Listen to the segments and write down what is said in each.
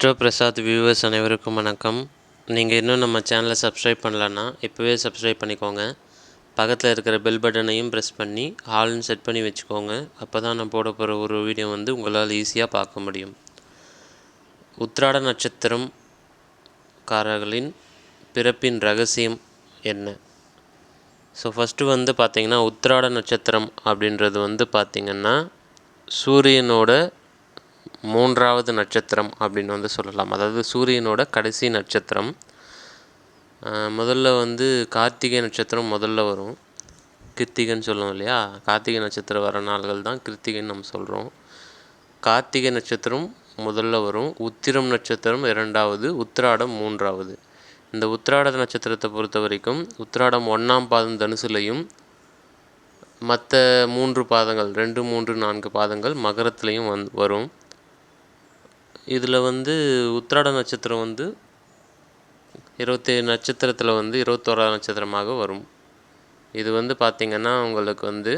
Astro Prasad viewers அனைவருக்கும் வணக்கம். நீங்கள் இன்னும் நம்ம சேனலை சப்ஸ்கிரைப் பண்ணலன்னா இப்போவே சப்ஸ்கிரைப் பண்ணிக்கோங்க. பக்கத்தில் இருக்கிற பெல் பட்டனையும் ப்ரெஸ் பண்ணி ஆல்னு செட் பண்ணி வச்சுக்கோங்க. அப்போ தான் நான் போட போகிற ஒரு வீடியோ வந்து உங்களால் ஈஸியாக பார்க்க முடியும். உத்ராட நட்சத்திரம் காரர்களின் பிறப்பின் ரகசியம் என்ன? ஸோ ஃபஸ்ட்டு வந்து பார்த்திங்கன்னா உத்ராட நட்சத்திரம் அப்படின்றது வந்து பார்த்திங்கன்னா சூரியனோட மூன்றாவது நட்சத்திரம் அப்படின்னு வந்து சொல்லலாம். அதாவது சூரியனோட கடைசி நட்சத்திரம். முதல்ல வந்து கார்த்திகை நட்சத்திரம் முதல்ல வரும். கிருத்திகைன்னு சொல்லுவோம் இல்லையா? கார்த்திகை நட்சத்திரம் வர நாள்கள் தான் கிருத்திகைன்னு நம்ம சொல்கிறோம் கார்த்திகை நட்சத்திரம் முதல்ல வரும். உத்திரம் நட்சத்திரம் இரண்டாவது உத்திராடம் மூன்றாவது. இந்த உத்திராட நட்சத்திரத்தை பொறுத்த வரைக்கும் உத்திராடம் ஒன்றாம் பாதம் தனுசுலையும் மற்ற மூன்று பாதங்கள் ரெண்டு மூன்று நான்கு பாதங்கள் மகரத்துலேயும் வந் வரும். இதில் வந்து உத்திராட நட்சத்திரம் வந்து இருபத்தேழு நட்சத்திரத்தில் வந்து இருபத்தோரா நட்சத்திரமாக வரும். இது வந்து பார்த்திங்கன்னா உங்களுக்கு வந்து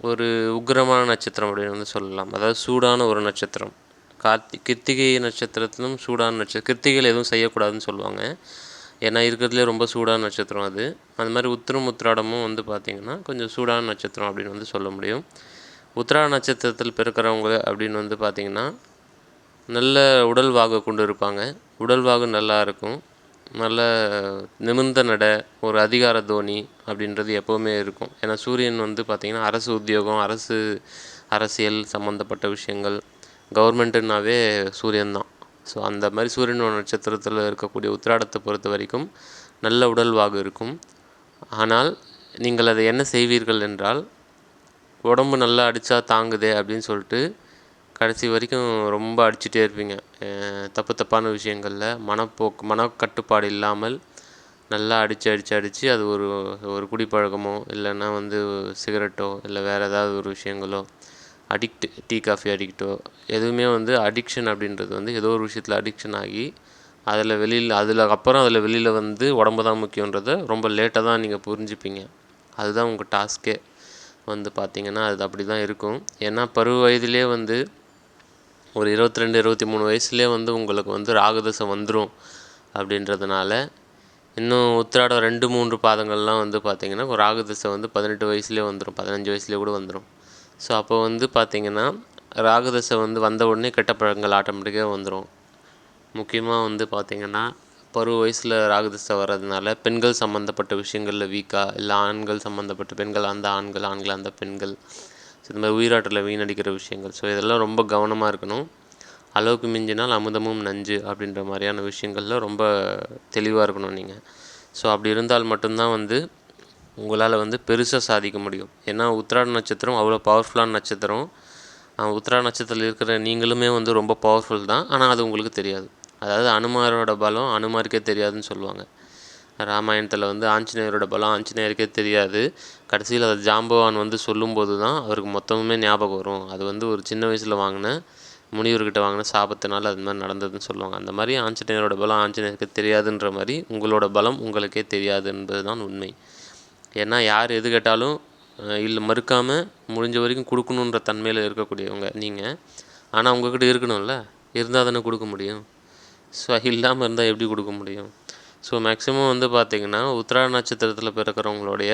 ஒரு உக்கிரமான நட்சத்திரம் அப்படின்னு வந்து சொல்லலாம். அதாவது சூடான ஒரு நட்சத்திரம். கார்த்தி கிருத்திகை நட்சத்திரத்திலும் சூடான நட்சத்திரம் கிருத்திகையில் எதுவும் செய்யக்கூடாதுன்னு சொல்லுவாங்க. ஏன்னா இருக்கிறதுலே ரொம்ப சூடான நட்சத்திரம் அது. அது மாதிரி உத்திரம் உத்திராடமும் வந்து பார்த்திங்கன்னா கொஞ்சம் சூடான நட்சத்திரம் அப்படின்னு வந்து சொல்ல முடியும். உத்திராட நட்சத்திரத்தில் பிறக்கிறவங்க அப்படின்னு வந்து பார்த்திங்கன்னா நல்ல உடல் வாகு கொண்டு இருப்பாங்க உடல் வாகு நல்லா இருக்கும். நல்ல நிமிர்ந்த நடை ஒரு அதிகார தோனி அப்படின்றது எப்போவுமே இருக்கும். ஏன்னா சூரியன் வந்து பார்த்திங்கன்னா அரசு உத்தியோகம் அரசு அரசியல் சம்மந்தப்பட்ட விஷயங்கள் கவர்மெண்ட்டுனாவே சூரியன் தான். ஸோ அந்த மாதிரி சூரியனோட நட்சத்திரத்தில் இருக்கக்கூடிய உத்திராடத்தை பொறுத்த வரைக்கும் நல்ல உடல் வாகு இருக்கும். ஆனால் நீங்கள் அதை என்ன செய்வீர்கள் என்றால் உடம்பு நல்லா அடித்தா தாங்குதே அப்படின்னு சொல்லிட்டு கடைசி வரைக்கும் ரொம்ப அடிச்சுட்டே இருப்பீங்க. தப்பு தப்பான விஷயங்களில் மனப்போக்கு மனக்கட்டுப்பாடு இல்லாமல் நல்லா அடித்து அடித்து அடித்து அது ஒரு ஒரு குடிப்பழக்கமோ இல்லைன்னா வந்து சிகரெட்டோ இல்லை வேறு ஏதாவது ஒரு விஷயங்களோ அடிக்ட் டீ காஃபி அடிக்ட்டோ எதுவுமே வந்து அடிக்ஷன் அப்படின்றது வந்து ஏதோ ஒரு விஷயத்தில் அடிக்ஷன் ஆகி அதில் வெளியில் அதில் அப்புறம் அதில் வெளியில் வந்து உடம்பு தான் முக்கியன்றதை ரொம்ப லேட்டாக தான் நீங்கள் புரிஞ்சுப்பீங்க. அதுதான் உங்கள் டாஸ்க்கே வந்து பார்த்தீங்கன்னா அது அப்படி தான் இருக்கும். ஏன்னா பருவ வயதிலே வந்து ஒரு இருபத்தி ரெண்டு இருபத்தி மூணு வயசுலேயே வந்து உங்களுக்கு வந்து ராகுதசை வந்துடும் அப்படின்றதுனால இன்னும் உத்திராடம் ரெண்டு மூன்று பாதங்கள்லாம் வந்து பார்த்திங்கன்னா ஒரு ராகுதசை வந்து பதினெட்டு வயசுலேயே வந்துடும் பதினஞ்சு வயசுலேயே கூட வந்துடும் ஸோ அப்போ வந்து பார்த்திங்கன்னா ராகுதசை வந்து வந்த உடனே கெட்ட பழங்கள் ஆட்டோமேட்டிக்காக வந்துடும் முக்கியமாக வந்து பார்த்திங்கன்னா பருவ வயசில் ராகுதசை வர்றதுனால பெண்கள் சம்மந்தப்பட்ட விஷயங்களில் வீக்காக இல்லை ஆண்கள் சம்மந்தப்பட்ட பெண்கள் அந்த ஆண்கள் ஆண்கள் அந்த பெண்கள் ஸோ இந்த மாதிரி உயிராற்றலை வீணடிக்கிற விஷயங்கள். ஸோ இதெல்லாம் ரொம்ப கவனமாக இருக்கணும். அளவுக்கு மிஞ்சினால் அமுதமும் நஞ்சு அப்படின்ற மாதிரியான விஷயங்களில் ரொம்ப தெளிவாக இருக்கணும் நீங்கள் ஸோ அப்படி இருந்தால் மட்டும்தான் வந்து உங்களால் வந்து பெருசாக சாதிக்க முடியும். ஏன்னா உத்திராட நட்சத்திரம் அவ்வளோ பவர்ஃபுல்லான நட்சத்திரம். உத்ரா உத்திராட நட்சத்திரத்தில் இருக்கிற நீங்களுமே வந்து ரொம்ப பவர்ஃபுல் தான். ஆனால் அது உங்களுக்கு தெரியாது. அதாவது அனுமாரோட பலம் அனுமாருக்கே தெரியாதுன்னு சொல்லுவாங்க. ராமாயணத்தில் வந்து ஆஞ்சநேயரோட பலம் ஆஞ்சநேயருக்கே தெரியாது. கடைசியில் அதை ஜாம்பவான் வந்து சொல்லும்போது தான் அவருக்கு மொத்தமுமே ஞாபகம் வரும். அது வந்து ஒரு சின்ன வயசில் வாங்கின முனிவர்கிட்ட வாங்கின சாபத்தினால அது மாதிரி நடந்ததுன்னு சொல்லுவாங்க. அந்த மாதிரி ஆஞ்சநேயரோட பலம் ஆஞ்சநேயருக்கு தெரியாதுன்ற மாதிரி உங்களோட பலம் உங்களுக்கே தெரியாது என்பது தான் உண்மை. ஏன்னா யார் எது கேட்டாலும் இல்லை மறுக்காமல் முடிஞ்ச வரைக்கும் கொடுக்கணுன்ற தன்மையில் இருக்கக்கூடியவங்க நீங்கள் ஆனால் உங்ககிட்ட இருக்கணும்ல. இருந்தால் தானே கொடுக்க முடியும். ஸோ இல்லாமல் இருந்தால் எப்படி கொடுக்க முடியும்? ஸோ மேக்ஸிமம் வந்து பார்த்திங்கன்னா உத்திராட நட்சத்திரத்தில் பிறக்கிறவங்களுடைய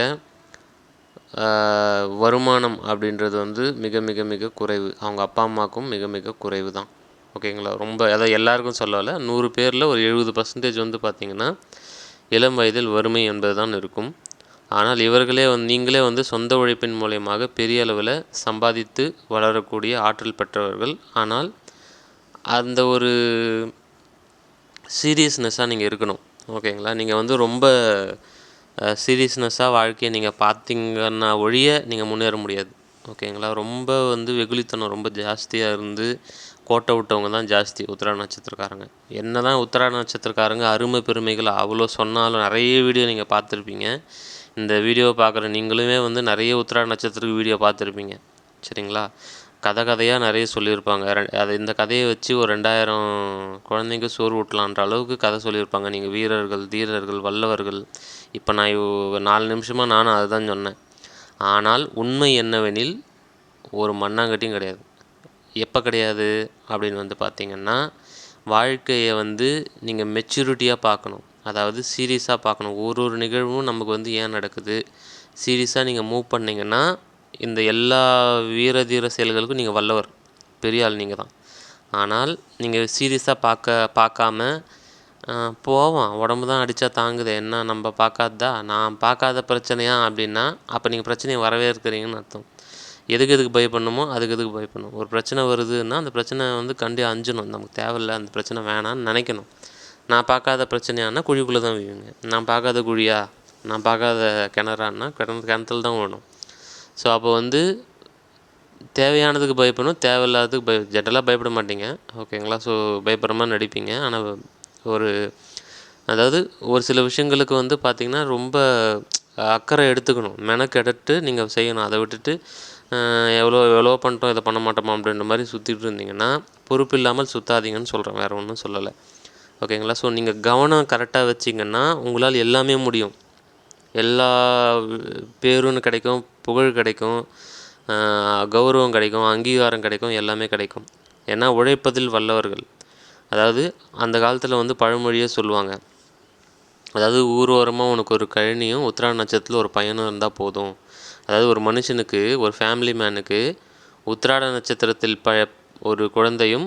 வருமானம் அப்படின்றது வந்து மிக மிக மிக குறைவு. அவங்க அப்பா அம்மாவுக்கும் மிக மிக குறைவு தான் ஓகேங்களா? ரொம்ப அதாவது எல்லாருக்கும் சொல்லலை. நூறு பேரில் ஒரு எழுபது பர்சன்டேஜ் வந்து பார்த்திங்கன்னா இளம் வயதில் வறுமை என்பது தான் இருக்கும். ஆனால் இவர்களே வந்து நீங்களே வந்து சொந்த உழைப்பின் மூலயமாக பெரிய அளவில் சம்பாதித்து வளரக்கூடிய ஆற்றல் பெற்றவர்கள். ஆனால் அந்த ஒரு சீரியஸ்னஸ்ஸாக நீங்கள் இருக்கணும். ஓகேங்களா? நீங்கள் வந்து ரொம்ப சீரியஸ்னஸ்ஸாக வாழ்க்கையை நீங்கள் பார்த்தீங்கன்னா ஒழிய நீங்கள் முன்னேற முடியாது. ஓகேங்களா? ரொம்ப வந்து வெகுளித்தனம் ரொம்ப ஜாஸ்தியாக இருந்து கோட்டை விட்டவங்க தான் ஜாஸ்தி உத்தரா நட்சத்திரக்காரங்க. என்ன தான் உத்தரா நட்சத்திரக்காரங்க அருமை பெருமைகள் அவ்வளோ சொன்னாலும் நிறைய வீடியோ நீங்கள் பார்த்துருப்பீங்க. இந்த வீடியோவை பார்க்குற நீங்களுமே வந்து நிறைய உத்தரா நட்சத்திரக்கு வீடியோ பார்த்துருப்பீங்க. சரிங்களா? கதை கதையாக நிறைய சொல்லியிருப்பாங்க. ரெ- அது இந்த கதையை வச்சு ஒரு ரெண்டாயிரம் குழந்தைங்க சோறு ஊட்டலான்ற அளவுக்கு கதை சொல்லியிருப்பாங்க. நீங்கள் வீரர்கள் தீரர்கள் வல்லவர்கள். இப்போ நான் நாலு நிமிஷமாக நானும் அதுதான் சொன்னேன். ஆனால் உண்மை என்னவெனில் ஒரு மண்ணாங்கட்டியும் கிடையாது. எப்போ கிடையாது அப்படின்னு வந்து பார்த்தீங்கன்னா வாழ்க்கையை வந்து நீங்கள் மெச்சூரிட்டியாக பார்க்கணும். அதாவது சீரியஸாக பார்க்கணும். ஒரு ஒரு நிகழ்வும் நமக்கு வந்து ஏன் நடக்குது? சீரியஸாக நீங்கள் மூவ் பண்ணிங்கன்னா இந்த எல்லா வீர தீர செயல்களுக்கும் நீங்கள் வல்லவர். பெரிய ஆள் நீங்கள் தான் ஆனால் நீங்கள் சீரியஸாக பார்க்க பார்க்காம போவோம் உடம்பு தான் அடித்தா தாங்குது. என்ன நம்ம பார்க்காததா? நான் பார்க்காத பிரச்சனையா அப்படின்னா அப்போ நீங்கள் பிரச்சனையை வரவே இருக்கிறீங்கன்னு அர்த்தம். எதுக்கு எதுக்கு பயப்படணுமோ அதுக்கு எதுக்கு பயப்படணும் ஒரு பிரச்சனை வருதுன்னா அந்த பிரச்சனை வந்து கண்டி அஞ்சணும். நமக்கு தேவையில்ல அந்த பிரச்சனை வேணாம்னு நினைக்கணும். நான் பார்க்காத பிரச்சனையானா குழிக்குள்ளே தான் விழுங்க. நான் பார்க்காத குழியா? நான் பார்க்காத கிணறான்னா கிணறு கிணத்துல தான் விழணும் ஸோ அப்போ வந்து தேவையானதுக்கு பயப்படணும் தேவையில்லாததுக்கு பய ஜென்ரலாக பயப்பட மாட்டீங்க. ஓகேங்களா ஸோ பயப்படுற மாதிரி நடிப்பீங்க. ஆனால் ஒரு அதாவது ஒரு சில விஷயங்களுக்கு வந்து பார்த்திங்கன்னா ரொம்ப அக்கறை எடுத்துக்கணும். மெனக்கெடுத்து நீங்கள் செய்யணும். அதை விட்டுட்டு எவ்வளோ எவ்வளோ பண்ணிட்டோம் இதை பண்ண மாட்டோமா அப்படின்ற மாதிரி சுற்றிட்டு இருந்தீங்கன்னா பொறுப்பு இல்லாமல் சுற்றாதீங்கன்னு சொல்கிறேன் வேறு ஒன்றும் சொல்லலை. ஓகேங்களா ஸோ நீங்கள் கவனம் கரெக்டாக வச்சிங்கன்னா உங்களால் எல்லாமே முடியும். எல்லா பேரும் கிடைக்கும். புகழ் கிடைக்கும் கௌரவம் கிடைக்கும் அங்கீகாரம் கிடைக்கும் எல்லாமே கிடைக்கும். ஏன்னா உழைப்பதில் வல்லவர்கள். அதாவது அந்த காலத்தில் வந்து பழமொழியே சொல்லுவாங்க. அதாவது ஊரோரமாக உனக்கு ஒரு கழனியும் உத்திராட நட்சத்திரத்தில் ஒரு பையனும் இருந்தால் போதும். அதாவது ஒரு மனுஷனுக்கு ஒரு ஃபேமிலி மேனுக்கு உத்திராட நட்சத்திரத்தில் ப ஒரு குழந்தையும்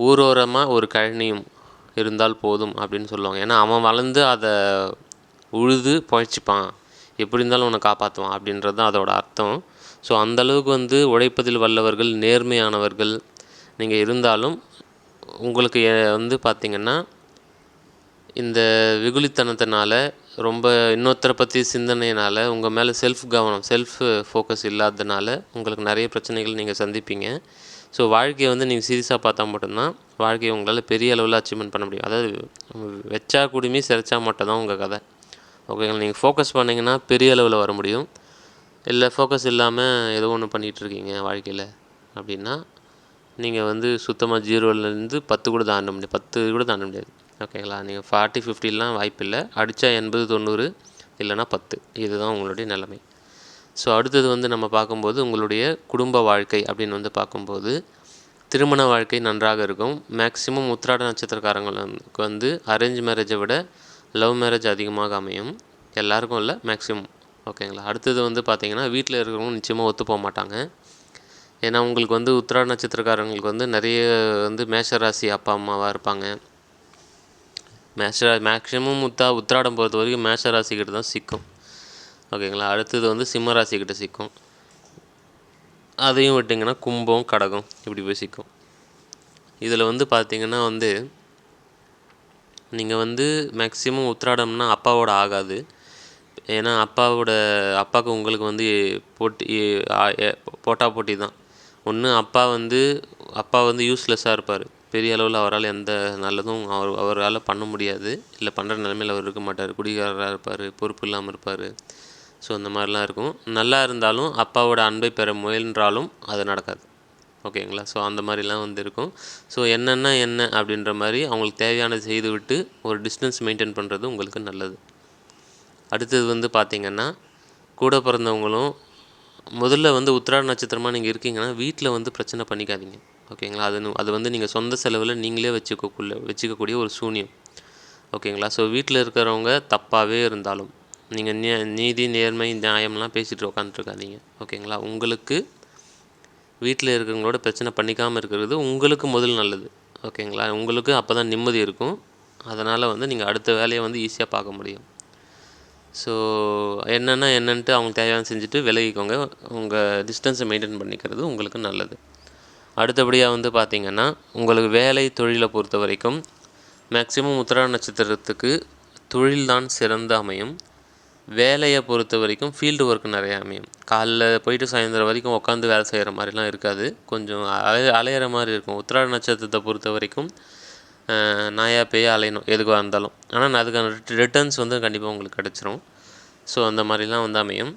ஊரோரமாக ஒரு கழனியும் இருந்தால் போதும் அப்படின்னு சொல்லுவாங்க. ஏன்னா அவன் வளர்ந்து அதை உழுது பொழைச்சிப்பான் எப்படி இருந்தாலும் உன்னை காப்பாற்றுவான் அப்படின்றது தான் அதோட அர்த்தம். ஸோ அந்தளவுக்கு வந்து உழைப்பதில் வல்லவர்கள் நேர்மையானவர்கள் நீங்கள் இருந்தாலும் உங்களுக்கு வந்து பார்த்திங்கன்னா இந்த வெகுளித்தனத்தினால் ரொம்ப இன்னொருத்தரை பற்றி சிந்தனையினால் உங்கள் மேலே செல்ஃப் கவனம் செல்ஃப் ஃபோக்கஸ் இல்லாததுனால உங்களுக்கு நிறைய பிரச்சனைகள் நீங்கள் சந்திப்பீங்க. ஸோ வாழ்க்கையை வந்து நீங்கள் சீரியஸாக பார்த்தா மட்டும்தான் வாழ்க்கையை உங்களால் பெரிய அளவில் அச்சீவ்மெண்ட் பண்ண முடியும். அதாவது வச்சா குடுமி சிறைச்சா மட்டும் தான் உங்கள் கதை. ஓகேங்களா? நீங்கள் ஃபோக்கஸ் பண்ணிங்கன்னா பெரிய அளவில் வர முடியும். இல்லை ஃபோக்கஸ் இல்லாமல் ஏதோ ஒன்று பண்ணிகிட்ருக்கீங்க வாழ்க்கையில் அப்படின்னா நீங்கள் வந்து சுத்தமாக ஜீரோலேருந்து பத்து கூட தாண்ட முடியாது. பத்து கூட தாண்ட முடியாது. ஓகேங்களா? நீங்கள் ஃபார்ட்டி ஃபிஃப்டிலாம் வாய்ப்பில்லை அடித்தா எண்பது தொண்ணூறு இல்லைன்னா பத்து. இதுதான் உங்களுடைய நிலைமை. ஸோ அடுத்தது வந்து நம்ம பார்க்கும்போது உங்களுடைய குடும்ப வாழ்க்கை அப்படின்னு வந்து பார்க்கும்போது திருமண வாழ்க்கை நன்றாக இருக்கும். மேக்ஸிமம் உத்திராட நட்சத்திரக்காரங்களுக்கு வந்து அரேஞ்ச் மேரேஜை விட லவ் மேரேஜ் அதிகமாக அமையும். எல்லாருக்கும் இல்லை மேக்ஸிமம் ஓகேங்களா அடுத்தது வந்து பார்த்தீங்கன்னா வீட்டில் இருக்கிறவங்க நிச்சயமாக ஒத்து போக மாட்டாங்க. ஏன்னா உங்களுக்கு வந்து உத்திரா நட்சத்திரக்காரங்களுக்கு வந்து நிறைய வந்து மேஷராசி அப்பா அம்மாவாக இருப்பாங்க. மேஷரா மேக்ஸிமம் உத்தா உத்திராடம் பொறுத்த வரைக்கும் மேஷராசிக்கிட்ட தான் சிக்கும். ஓகேங்களா அடுத்தது வந்து சிம்ம ராசிக்கிட்ட சிக்கும். அதையும் விட்டிங்கன்னா கும்பம் கடகம் இப்படி போய் சிக்கும். இதில் வந்து பார்த்தீங்கன்னா வந்து நீங்கள் வந்து மேக்ஸிமம் உத்திராடம்னா அப்பாவோட ஆகாது. ஏன்னா அப்பாவோட அப்பாவுக்கு உங்களுக்கு வந்து போட்டி போட்டா போட்டி தான். ஒன்று அப்பா வந்து அப்பா வந்து யூஸ்லெஸ்ஸாக இருப்பார். பெரிய அளவில் அவரால் எந்த நல்லதும் அவர் அவரால் பண்ண முடியாது. இல்லை பண்ணுற நிலைமையில் அவர் இருக்க மாட்டார். குடிகாரராக இருப்பார் பொறுப்பு இல்லாமல் இருப்பார். ஸோ அந்த மாதிரிலாம் இருக்கும். நல்லா இருந்தாலும் அப்பாவோட அன்பை பெற முயன்றாலும் அது நடக்காது. ஓகேங்களா? ஸோ அந்த மாதிரிலாம் வந்து இருக்கும். ஸோ என்னென்ன என்ன அப்படின்ற மாதிரி அவங்களுக்கு தேவையானது செய்து விட்டு ஒரு டிஸ்டன்ஸ் மெயின்டைன் பண்ணுறது உங்களுக்கு நல்லது. அடுத்தது வந்து பார்த்திங்கன்னா கூட பிறந்தவங்களும் முதல்ல வந்து உத்திராட நட்சத்திரமாக நீங்கள் இருக்கீங்கன்னா வீட்டில் வந்து பிரச்சனை பண்ணிக்காதீங்க. ஓகேங்களா? அது அது வந்து நீங்கள் சொந்த செலவில் நீங்களே வச்சுக்கக்குள்ள வச்சுக்கக்கூடிய ஒரு சூனியம். ஓகேங்களா? ஸோ வீட்டில் இருக்கிறவங்க தப்பாகவே இருந்தாலும் நீங்கள் நீதி நேர்மை நியாயம்லாம் பேசிகிட்டு உட்காந்துருக்காதீங்க ஓகேங்களா? உங்களுக்கு வீட்டில் இருக்கிறவங்களோட பிரச்சனை பண்ணிக்காமல் இருக்கிறது உங்களுக்கு முதல் நல்லது. ஓகேங்களா? உங்களுக்கு அப்போ தான் நிம்மதி இருக்கும். அதனால் வந்து நீங்கள் அடுத்த வேலையை வந்து ஈஸியாக பார்க்க முடியும். ஸோ என்னென்னா என்னன்ட்டு அவங்க தேவையான செஞ்சுட்டு விலகிக்கோங்க. உங்கள் டிஸ்டன்ஸை மெயின்டைன் பண்ணிக்கிறது உங்களுக்கு நல்லது. அடுத்தபடியாக வந்து பார்த்திங்கன்னா உங்களுக்கு வேலை தொழிலை பொறுத்த வரைக்கும் மேக்சிமம் உத்திராட நட்சத்திரத்துக்கு தொழில் தான் அமையும். வேலையை பொறுத்த வரைக்கும் ஃபீல்டு ஒர்க் நிறைய அமையும். காலைல போயிட்டு சாயந்தரம் வரைக்கும் உட்காந்து வேலை செய்கிற மாதிரிலாம் இருக்காது. கொஞ்சம் அலைய அலையிற மாதிரி இருக்கும். உத்திராட நட்சத்திரத்தை பொறுத்த வரைக்கும் நாயாக நாயா பேயா அலையணும் எதுக்காக இருந்தாலும். ஆனால் அதுக்கான ரிட்டர்ன்ஸ் வந்து கண்டிப்பாக உங்களுக்கு கிடச்சிரும். ஸோ அந்த மாதிரிலாம் வந்து அமையும்.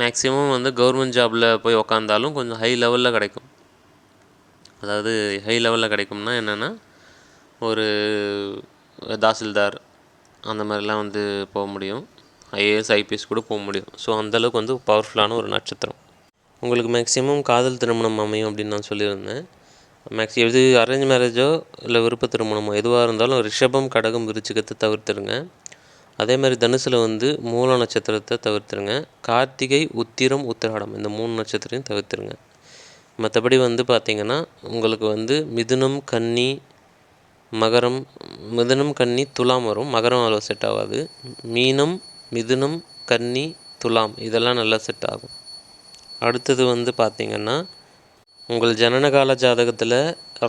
மேக்ஸிமம் வந்து கவர்மெண்ட் ஜாபில் போய் உக்காந்தாலும் கொஞ்சம் ஹை லெவலில் கிடைக்கும். அதாவது ஹை லெவலில் கிடைக்கும்னா என்னென்னா ஒரு தாசில்தார் அந்த மாதிரிலாம் வந்து போக முடியும். ஐஏஎஸ் ஐபிஎஸ் கூட போக முடியும். ஸோ அந்தளவுக்கு வந்து பவர்ஃபுல்லான ஒரு நட்சத்திரம். உங்களுக்கு மேக்ஸிமம் காதல் திருமணம் அமையும் அப்படின்னு நான் சொல்லியிருந்தேன். மேக்ஸி எது அரேஞ்ச் மேரேஜோ இல்லை விருப்ப திருமணமோ எதுவாக இருந்தாலும் ரிஷபம் கடகம் விருச்சிகத்தை தவிர்த்துருங்க. அதே மாதிரி தனுசில் வந்து மூல நட்சத்திரத்தை தவிர்த்துருங்க. கார்த்திகை உத்திரம் உத்திராடம் இந்த மூணு நட்சத்திரத்தையும் தவிர்த்துருங்க. மற்றபடி வந்து பார்த்திங்கன்னா உங்களுக்கு வந்து மிதுனம் கன்னி மகரம் மிதுனம் கன்னி துலாம் வரும். மகரம் அவ்வளோ செட் ஆகாது. மீனம் மிதுனம் கன்னி துலாம் இதெல்லாம் நல்லா செட் ஆகும். அடுத்தது வந்து பார்த்திங்கன்னா உங்கள் ஜனனகால ஜாதகத்தில்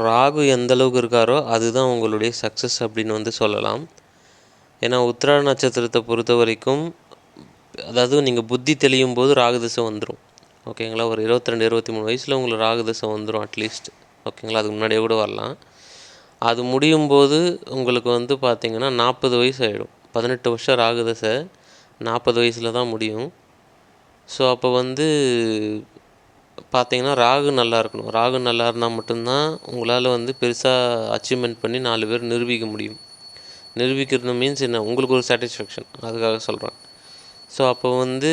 ராகு எந்த அளவுக்கு இருக்காரோ அதுதான் உங்களுடைய சக்ஸஸ் அப்படின்னு வந்து சொல்லலாம். ஏன்னா உத்திராட நட்சத்திரத்தை பொறுத்த வரைக்கும் அதாவது நீங்கள் புத்தி தெளியும் போது ராகு திசை வந்துடும் ஓகேங்களா? ஒரு இருபத்தி ரெண்டு இருபத்தி மூணு வயசில் உங்களுக்கு ராகு திசை வந்துடும் அட்லீஸ்ட் ஓகேங்களா? அதுக்கு முன்னாடியே கூட வரலாம். அது முடியும் போது உங்களுக்கு வந்து பார்த்திங்கன்னா நாற்பது வயசு ஆகிடும் பதினெட்டு வருஷம் ராகு தசை. நாற்பது வயசில் தான் முடியும். ஸோ அப்போ வந்து பார்த்தீங்கன்னா ராகு நல்லா இருக்கணும். ராகு நல்லா இருந்தால் மட்டும்தான் உங்களால் வந்து பெருசாக அச்சீவ்மெண்ட் பண்ணி நாலு பேர் நிரூபிக்க முடியும். நிரூபிக்கிறது மீன்ஸ் என்ன? உங்களுக்கு ஒரு சாட்டிஸ்ஃபேக்ஷன் அதுக்காக சொல்கிறேன் ஸோ அப்போ வந்து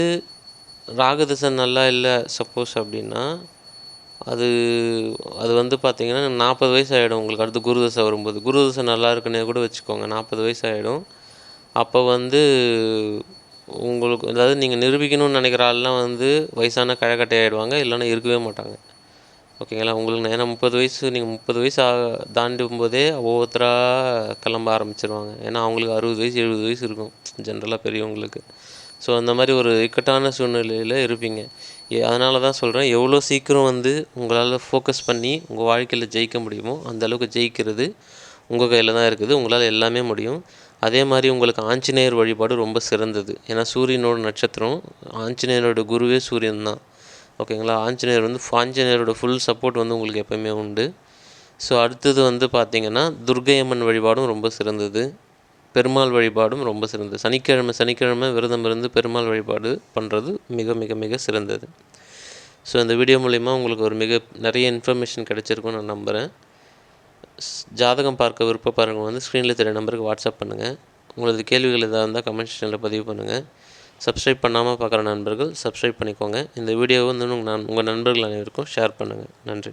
ராகதசை நல்லா இல்லை சப்போஸ் அப்படின்னா அது அது வந்து பார்த்திங்கன்னா நாற்பது வயசு ஆகிடும் உங்களுக்கு. அடுத்து குருதசை வரும்போது. குருதசை நல்லா இருக்குன்னே கூட வச்சுக்கோங்க. நாற்பது வயசு ஆகிடும் அப்போ வந்து உங்களுக்கு அதாவது நீங்கள் நிரூபிக்கணும்னு நினைக்கிற ஆள்லாம் வந்து வயசான கழக்கட்டை ஆகிடுவாங்க இல்லைன்னா இருக்கவே மாட்டாங்க. ஓகேங்களா? உங்களுக்கு ஏன்னா முப்பது வயசு நீங்கள் முப்பது வயசு ஆக தாண்டும் போதே ஒவ்வொருத்தராக கிளம்ப ஆரம்பிச்சிருவாங்க. ஏன்னா அவங்களுக்கு அறுபது வயசு எழுபது வயசு இருக்கும் ஜென்ரலாக பெரியவங்களுக்கு. ஸோ அந்த மாதிரி ஒரு இக்கட்டான சூழ்நிலையில் இருப்பீங்க. அதனால தான் சொல்கிறேன் எவ்வளோ சீக்கிரம் வந்து உங்களால் ஃபோக்கஸ் பண்ணி உங்கள் வாழ்க்கையில் ஜெயிக்க முடியுமோ அந்தளவுக்கு ஜெயிக்கிறது உங்கள் கையில் தான் இருக்குது. உங்களால் எல்லாமே முடியும். அதே மாதிரி உங்களுக்கு ஆஞ்சநேயர் வழிபாடு ரொம்ப சிறந்தது. ஏன்னா சூரியனோட நட்சத்திரம் ஆஞ்சநேயரோட குருவே சூரியன் தான். ஓகேங்களா? ஆஞ்சநேயர் வந்து ஆஞ்சநேயரோட ஃபுல் சப்போர்ட் வந்து உங்களுக்கு எப்போயுமே உண்டு. ஸோ அடுத்தது வந்து பார்த்திங்கன்னா துர்கையம்மன் வழிபாடும் ரொம்ப சிறந்தது. பெருமாள் வழிபாடும் ரொம்ப சிறந்தது. சனிக்கிழமை சனிக்கிழமை விரதம் இருந்து பெருமாள் வழிபாடு பண்ணுறது மிக மிக மிக சிறந்தது. ஸோ இந்த வீடியோ மூலிமா உங்களுக்கு ஒரு மிக நிறைய இன்ஃபர்மேஷன் கிடச்சிருக்கும்னு நான் நம்புகிறேன் ஜாதகம் பார்க்க விருப்பப்படுறவங்க வந்து ஸ்க்ரீனில் தெரிய நம்பருக்கு வாட்ஸ்அப் பண்ணுங்கள் உங்களது கேள்விகள் எதாக இருந்தால் கமெண்ட் செக்ஷனில் பதிவு பண்ணுங்கள் சப்ஸ்கிரைப் பண்ணாமல் பார்க்குற நண்பர்கள் சப்ஸ்கிரைப் பண்ணிக்கோங்க. இந்த வீடியோவை வந்து உங்கள் நண்பர்கள் அனைவருக்கும் ஷேர் பண்ணுங்கள் நன்றி.